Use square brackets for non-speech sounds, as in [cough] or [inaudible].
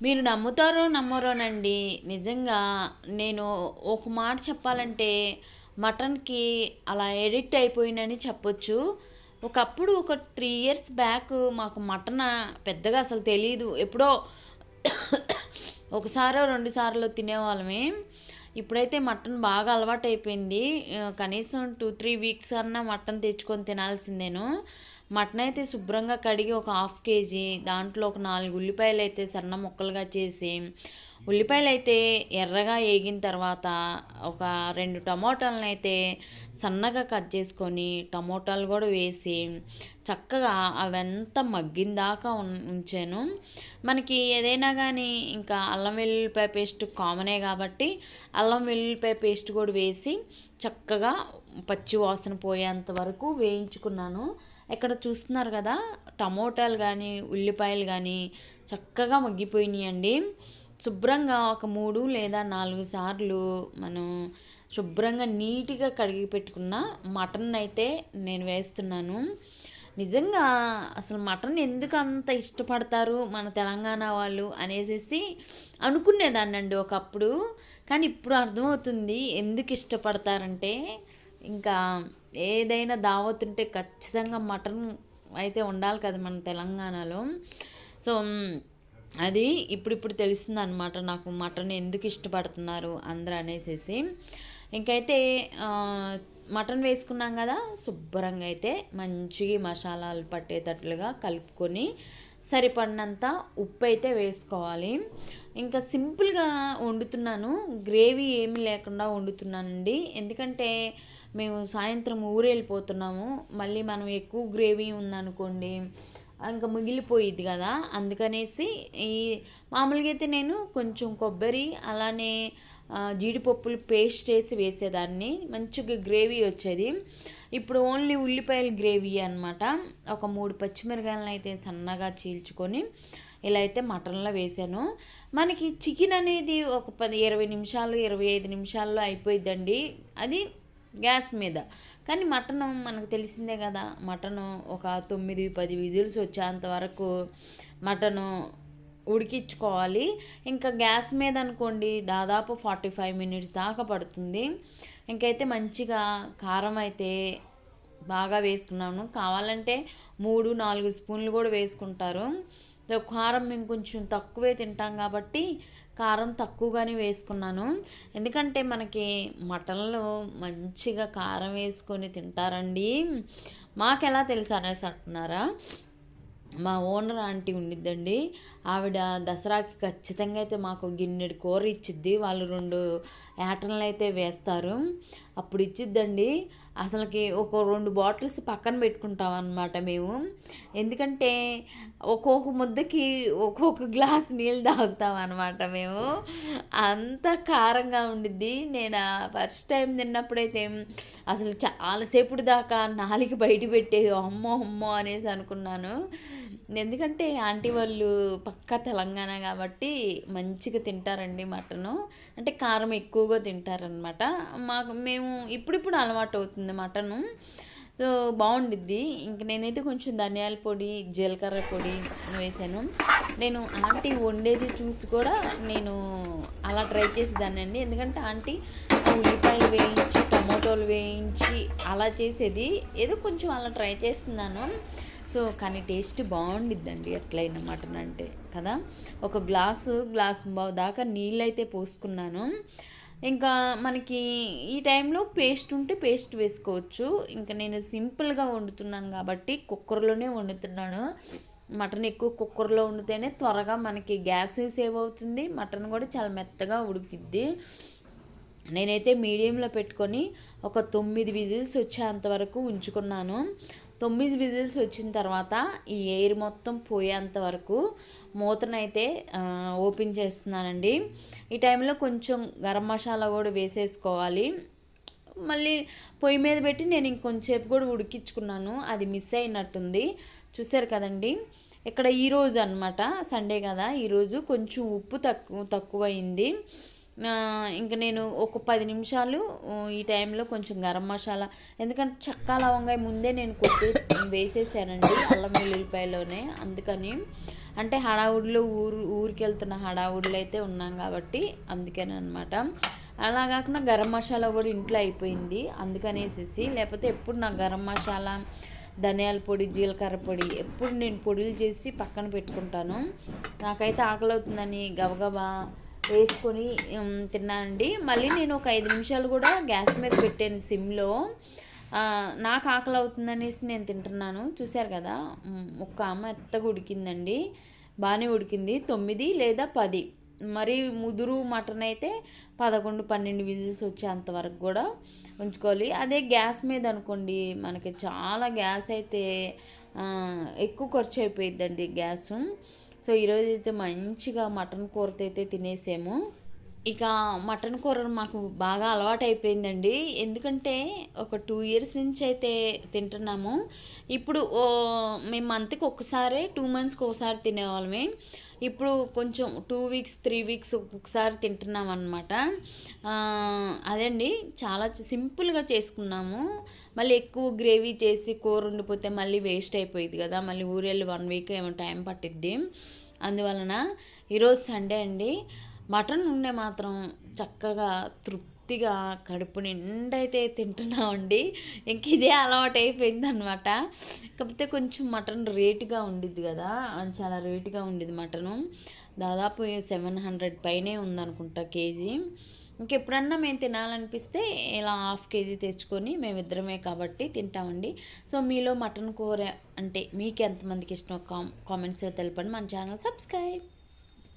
మీరు నమ్ముతారో నమ్మరోనండి. నిజంగా నేను ఒక మాట చెప్పాలంటే మటన్కి అలా ఎడిక్ట్ అయిపోయినని చెప్పొచ్చు. ఒకప్పుడు ఒక త్రీ ఇయర్స్ బ్యాక్ మాకు మటన్ పెద్దగా అసలు తెలియదు ఎప్పుడో [coughs] ఒకసారో రెండు సార్లు తినేవాళ్ళమే. ఇప్పుడైతే మటన్ బాగా అలవాటు అయిపోయింది కనీసం టూ త్రీ వీక్స్ అన్నా మటన్ తెచ్చుకొని తినాల్సిందేను. మటన్ అయితే శుభ్రంగా కడిగి ఒక హాఫ్ కేజీ దాంట్లో ఒక నాలుగు ఉల్లిపాయలు అయితే సన్న ముక్కలుగా చేసి ఉల్లిపాయలు అయితే ఎర్రగా వేగిన తర్వాత ఒక రెండు టమోటాలను అయితే సన్నగా కట్ చేసుకొని టమోటాలు కూడా వేసి చక్కగా అవంతా మగ్గిన దాకా ఉంచాను. మనకి ఏదైనా కానీ ఇంకా అల్లం వెల్లుల్లిపాయ పేస్ట్ కామనే కాబట్టి అల్లం వెల్లుల్లిపాయ పేస్ట్ కూడా వేసి చక్కగా పచ్చి వాసన పోయేంత వరకు వేయించుకున్నాను. ఇక్కడ చూస్తున్నారు కదా టమోటాలు కానీ ఉల్లిపాయలు కానీ చక్కగా మగ్గిపోయినాయండి. శుభ్రంగా ఒక మూడు లేదా నాలుగు సార్లు మనం శుభ్రంగా నీట్గా కడిగి పెట్టుకున్న మటన్ అయితే నేను వేస్తున్నాను. నిజంగా అసలు మటన్ ఎందుకు అంత ఇష్టపడతారు మన తెలంగాణ వాళ్ళు అనేసి అనుకునేదాన్ని అండి ఒకప్పుడు. కానీ ఇప్పుడు అర్థమవుతుంది ఎందుకు ఇష్టపడతారంటే ఇంకా ఏదైనా దావత్ ఉంటే ఖచ్చితంగా మటన్ అయితే ఉండాలి కదా మన తెలంగాణలో. సో అది ఇప్పుడిప్పుడు తెలుస్తుంది అనమాట నాకు మటన్ ఎందుకు ఇష్టపడుతున్నారు అందరూ అనేసి ఇంకైతే మటన్ వేసుకున్నాం కదా శుభ్రంగా అయితే మంచిగా మసాలాలు పట్టేటట్లుగా కలుపుకొని సరిపడినంత ఉప్పు అయితే వేసుకోవాలి. ఇంకా సింపుల్గా వండుతున్నాను. గ్రేవీ ఏమీ లేకుండా వండుతున్నానండి. ఎందుకంటే మేము సాయంత్రం ఊరేళ్ళిపోతున్నాము. మళ్ళీ మనం ఎక్కువ గ్రేవీ ఉందనుకోండి ఇంకా మిగిలిపోయిద్ది కదా. అందుకనేసి ఈ మామూలుగా అయితే నేను కొంచెం కొబ్బరి అలానే జీడిపప్పులు పేస్ట్ చేసి వేసేదాన్ని. మంచిగా గ్రేవీ వచ్చేది. ఇప్పుడు ఓన్లీ ఉల్లిపాయల గ్రేవీ అనమాట ఒక మూడు పచ్చిమిరకాయలను అయితే సన్నగా చీల్చుకొని ఇలా అయితే మటన్లో వేసాను. మనకి చికెన్ అనేది ఒక పది ఇరవై నిమిషాలు ఇరవై ఐదు నిమిషాల్లో అయిపోయిద్దండి. అది గ్యాస్ మీద. కానీ మటన్ మనకు తెలిసిందే కదా మటను ఒక తొమ్మిది పది విజిల్స్ వచ్చేంత వరకు మటను ఉడికించుకోవాలి. ఇంకా గ్యాస్ మీద అనుకోండి దాదాపు ఫార్టీ ఫైవ్ మినిట్స్ దాకా పడుతుంది. ఇంకైతే మంచిగా కారం అయితే బాగా వేసుకున్నాను. కావాలంటే మూడు నాలుగు స్పూన్లు కూడా వేసుకుంటారు. కారం మేము కొంచెం తక్కువే తింటాం కాబట్టి కారం తక్కువగానే వేసుకున్నాను. ఎందుకంటే మనకి మటన్లో మంచిగా కారం వేసుకొని తింటారండి. మాకు ఎలా తెలుసు అనేసి అంటున్నారా? మా ఓనర్ ఆంటీ ఉండిద్దండి. ఆవిడ దసరాకి ఖచ్చితంగా అయితే మాకు గిన్నెడు కూర ఇచ్చిద్ది. వాళ్ళు రెండు యాటన్లు అయితే వేస్తారు. అప్పుడు ఇచ్చిద్దండి. అసలుకి ఒక రెండు బాటిల్స్ పక్కన పెట్టుకుంటాం అనమాట మేము. ఎందుకంటే ఒక్కొక్క ముద్దకి ఒక్కొక్క గ్లాస్ నీళ్ళు తాగుతాం అనమాట మేము. అంత కారంగా ఉండిద్ది. నేను ఫస్ట్ టైం తిన్నప్పుడైతే అసలు చాలాసేపు దాకా నాలుగు బయట పెట్టే అమ్మో అమ్మో అనేసి అనుకున్నాను. ఎందుకంటే ఆంటీ వాళ్ళు పక్క తెలంగాణ కాబట్టి మంచిగా తింటారండి మటను. అంటే కారం ఎక్కువగా తింటారనమాట మాకు మేము ఇప్పుడిప్పుడు అలవాటు అవుతుంది మటను. సో బాగుండిద్ది ఇంక నేనైతే కొంచెం ధనియాల పొడి జీలకర్ర పొడి వేసాను. నేను ఆంటీ వండేది చూసి కూడా నేను అలా ట్రై చేసేదాన్ని అండి. ఎందుకంటే ఆంటీ ఉల్లిపాయలు వేయించి టమోటోలు వేయించి అలా చేసేది. ఏదో కొంచెం అలా ట్రై చేస్తున్నాను. సో కానీ టేస్ట్ బాగుండిద్దండి ఎట్లయినా మటన్ అంటే కదా. ఒక గ్లాసు గ్లాస్ దాకా నీళ్ళు అయితే పోసుకున్నాను. ఇంకా మనకి ఈ టైంలో పేస్ట్ ఉంటే పేస్ట్ వేసుకోవచ్చు. ఇంకా నేను సింపుల్గా వండుతున్నాను కాబట్టి కుక్కర్లోనే వండుతున్నాను. మటన్ ఎక్కువ కుక్కర్లో వండితేనే త్వరగా మనకి గ్యాస్ సేవ్ అవుతుంది. మటన్ కూడా చాలా మెత్తగా ఉడికిద్ది. నేనైతే మీడియంలో పెట్టుకొని ఒక తొమ్మిది విజిల్స్ వచ్చేంత వరకు ఉంచుకున్నాను. తొమ్మిది విజిల్స్ వచ్చిన తర్వాత ఈ ఎయిర్ మొత్తం పోయేంత వరకు మూతనైతే ఓపెన్ చేస్తున్నానండి. ఈ టైంలో కొంచెం గరం మసాలా కూడా వేసేసుకోవాలి. మళ్ళీ పొయ్యి మీద పెట్టి నేను ఇంకొంచెంసేపు కూడా ఉడికించుకున్నాను. అది మిస్ అయినట్టుంది. చూసారు కదండి? ఇక్కడ ఈరోజు అనమాట సండే కదా ఈరోజు కొంచెం ఉప్పు తక్కువ తక్కువైంది ఇంకా నేను ఒక పది నిమిషాలు ఈ టైంలో కొంచెం గరం మసాలా ఎందుకంటే చక్కా లవంగాయ ముందే నేను కొట్టి వేసేసానండి అల్లం వెల్లుల్లిపాయలోనే. అందుకని అంటే హడావుడిలో ఊరు ఊరికి వెళ్తున్న హడావుడిలో అయితే ఉన్నాం కాబట్టి అందుకేనమాట అనమాట అలా కాకుండా గరం మసాలా కూడా ఇంట్లో అయిపోయింది అందుకనేసేసి. లేకపోతే ఎప్పుడు నాకు గరం మసాలా ధనియాల పొడి జీలకర్ర పొడి ఎప్పుడు నేను పొడులు చేసి పక్కన పెట్టుకుంటాను. నాకైతే ఆకలి అవుతుందని గబగబా వేసుకొని తిన్నానండి. మళ్ళీ నేను ఒక ఐదు నిమిషాలు కూడా గ్యాస్ మీద పెట్టాను సిమ్లో. నాకు ఆకలి అవుతుందనేసి నేను తింటున్నాను. చూశారు కదా ఒక్క అమ్మ ఎత్తగా ఉడికిందండి. బాగానే ఉడికింది. తొమ్మిది లేదా పది. మరి ముదురు మటన్ అయితే పదకొండు పన్నెండు విజిల్స్ వచ్చేంత వరకు కూడా ఉంచుకోవాలి. అదే గ్యాస్ మీద అనుకోండి మనకి చాలా గ్యాస్ అయితే ఎక్కువ ఖర్చు అయిపోయిద్దండి గ్యాస్. సో ఈరోజు అయితే మంచిగా మటన్ కూరతో అయితే తినేసాము. ఇక మటన్ కూర మాకు బాగా అలవాటు అయిపోయిందండి ఎందుకంటే ఒక టూ ఇయర్స్ నుంచి అయితే తింటున్నాము. ఇప్పుడు ఓ మేము మంత్కి ఒక్కసారి టూ మంత్స్కి ఒకసారి తినేవాళ్ళమే. ఇప్పుడు కొంచెం టూ వీక్స్ త్రీ వీక్స్ ఒక్కొక్కసారి తింటున్నాం అనమాట అదండి చాలా సింపుల్గా చేసుకున్నాము. మళ్ళీ ఎక్కువ గ్రేవీ చేసి కూర ఉండిపోతే మళ్ళీ వేస్ట్ అయిపోయింది కదా. మళ్ళీ ఊరెళ్ళి వన్ వీక్ ఏమో టైం పట్టిద్ది. అందువలన ఈరోజు సండే అండి. మటన్ ఉండే మాత్రం చక్కగా తృప్తిగా కడుపు నిండా అయితే తింటున్నామండి. ఇంక ఇదే అలవాటు అయిపోయింది అనమాట కాకపోతే కొంచెం మటన్ రేటుగా ఉండిద్ది కదా. చాలా రేటుగా ఉండేది మటను. దాదాపు సెవెన్ హండ్రెడ్ పైనే ఉందనుకుంటా కేజీ. ఇంకెప్పుడన్నా మేము తినాలనిపిస్తే ఇలా హాఫ్ కేజీ తెచ్చుకొని మేమిద్దరమే కాబట్టి తింటామండి. సో మీలో మటన్ కూర అంటే మీకు ఎంతమందికి ఇష్టం కామెంట్స్లో తెలపండి. మన ఛానల్ సబ్స్క్రైబ్.